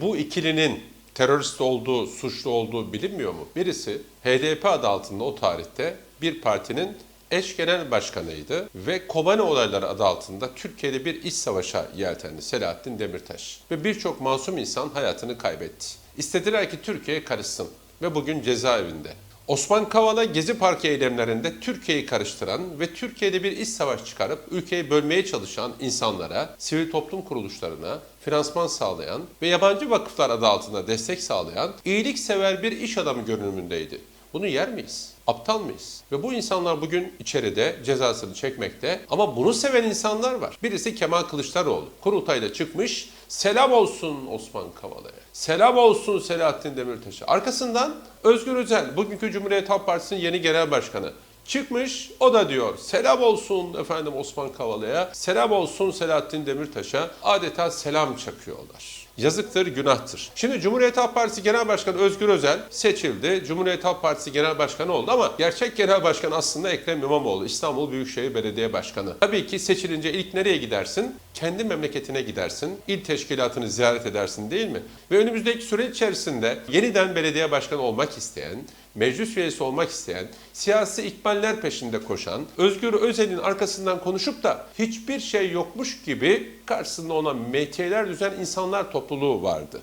Bu ikilinin terörist olduğu, suçlu olduğu bilinmiyor mu? Birisi HDP adı altında o tarihte bir partinin eş genel başkanıydı ve Kobane olayları adı altında Türkiye'de bir iç savaşa yeltendi Selahattin Demirtaş. Ve birçok masum insan hayatını kaybetti. İstediler ki Türkiye karışsın ve bugün cezaevinde. Osman Kavala Gezi Parkı eylemlerinde Türkiye'yi karıştıran ve Türkiye'de bir iç savaş çıkarıp ülkeyi bölmeye çalışan insanlara, sivil toplum kuruluşlarına finansman sağlayan ve yabancı vakıflar adı altında destek sağlayan iyiliksever bir iş adamı görünümündeydi. Bunu yer miyiz? Aptal mıyız? Ve bu insanlar bugün içeride cezasını çekmekte ama bunu seven insanlar var. Birisi Kemal Kılıçdaroğlu. Kurultayda çıkmış selam olsun Osman Kavala'ya. Selam olsun Selahattin Demirtaş'a. Arkasından Özgür Özel, bugünkü Cumhuriyet Halk Partisi'nin yeni genel başkanı. Çıkmış o da diyor selam olsun efendim Osman Kavala'ya, selam olsun Selahattin Demirtaş'a adeta selam çakıyorlar. Yazıktır, günahtır. Şimdi Cumhuriyet Halk Partisi Genel Başkanı Özgür Özel seçildi. Cumhuriyet Halk Partisi Genel Başkanı oldu ama gerçek genel başkan aslında Ekrem İmamoğlu, İstanbul Büyükşehir Belediye Başkanı. Tabii ki seçilince ilk nereye gidersin? Kendi memleketine gidersin. İl teşkilatını ziyaret edersin değil mi? Ve önümüzdeki süre içerisinde yeniden belediye başkanı olmak isteyen, meclis üyesi olmak isteyen, siyasi ikballer peşinde koşan, Özgür Özel'in arkasından konuşup da hiçbir şey yokmuş gibi karşısında ona metiyeler düzen insanlar topluluğu vardı.